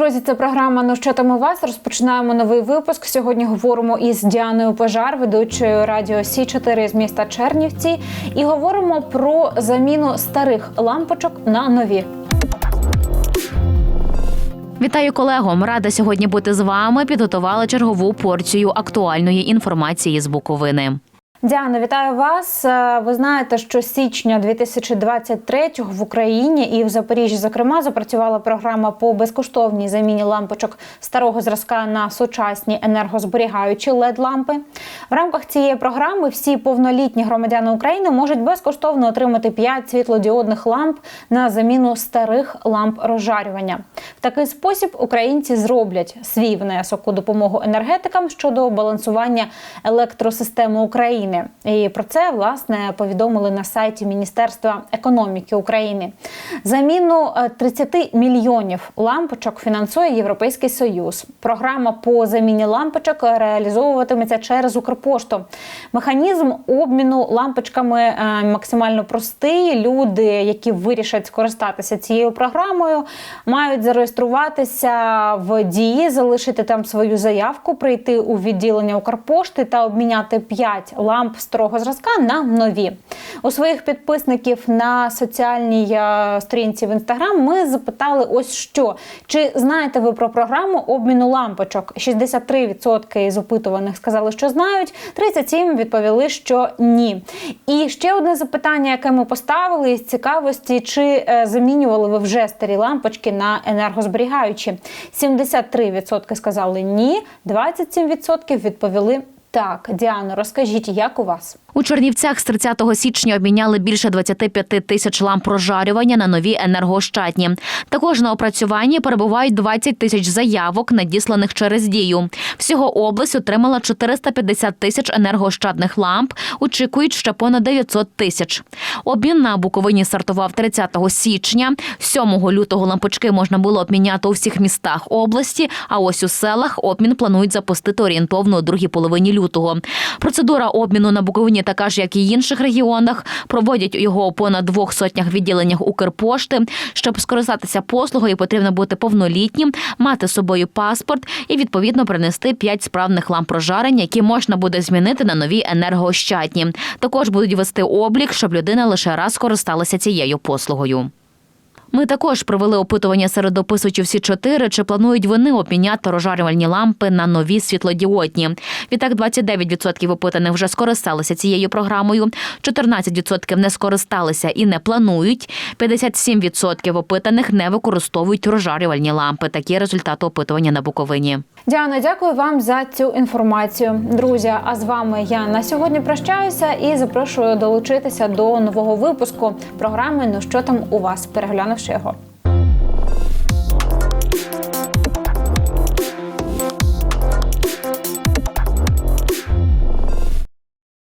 Друзі, це програма Ну що там у вас? Розпочинаємо новий випуск. Сьогодні говоримо із Діаною Пожар, ведучою радіо Сі 4 з міста Чернівці, і говоримо про заміну старих лампочок на нові. Вітаю колего. Рада сьогодні бути з вами. Підготувала чергову порцію актуальної інформації з Буковини. Діана, вітаю вас. Е, Ви знаєте, що з січня 2023-го в Україні і в Запоріжжі, зокрема, запрацювала програма по безкоштовній заміні лампочок старого зразка на сучасні енергозберігаючі led лампи. В рамках цієї програми всі повнолітні громадяни України можуть безкоштовно отримати 5 світлодіодних ламп на заміну старих ламп розжарювання. Такий спосіб українці зроблять свій внесок у допомогу енергетикам щодо балансування електросистеми України. І про це власне повідомили на сайті Міністерства економіки України. Заміну е, 30 мільйонів лампочок фінансує Європейський Союз. Програма по заміні лампочок реалізовуватиметься через Укрпошту. Механізм обміну лампочками е, максимально простий. Люди, які вирішать скористатися цією програмою, мають зареєструватися в дії, залишити там свою заявку, прийти у відділення Укрпошти та обміняти 5 ламп старого зразка на нові. У своїх підписників на соціальній е, сторінці в інстаграм ми запитали ось що. Чи знаєте ви про програму обміну лампочок? 63% з опитуваних сказали, що знають, 37% відповіли, що ні. І ще одне запитання, яке ми поставили із цікавості, чи е, замінювали ви вже старі лампочки на енергозберігаючі? 73% сказали ні, 27% відповіли так. Діано, розкажіть, як у вас? У Чернівцях з 30 січня обміняли більше 25 тисяч ламп прожарювання на нові енергоощадні. Також на опрацюванні перебувають 20 тисяч заявок, надісланих через дію. Всього область отримала 450 тисяч енергоощадних ламп. Очікують ще понад 900 тисяч. Обмін на Буковині стартував 30 січня. 7 лютого лампочки можна було обміняти у всіх містах області. А ось у селах обмін планують запустити орієнтовно у другій половині лютого. Процедура обміну на Буковині така ж, як і інших регіонах. Проводять його у понад двох сотнях відділеннях Укрпошти. Щоб скористатися послугою, потрібно бути повнолітнім, мати з собою паспорт і відповідно принести 5 справних ламп прожарення, які можна буде змінити на нові енергоощадні. Також будуть вести облік, щоб людина лише раз скористалася цією послугою. Ми також провели опитування серед описувачів всі чотири, чи планують вони обміняти розжарювальні лампи на нові світлодіодні. Відтак 29% опитаних вже скористалися цією програмою, 14% не скористалися і не планують. 57% опитаних не використовують розжарювальні лампи. Такі результати опитування на Буковині. Діана, дякую вам за цю інформацію. Друзі, а з вами я на сьогодні прощаюся і запрошую долучитися до нового випуску програми Ну що там у вас, переглянувши його.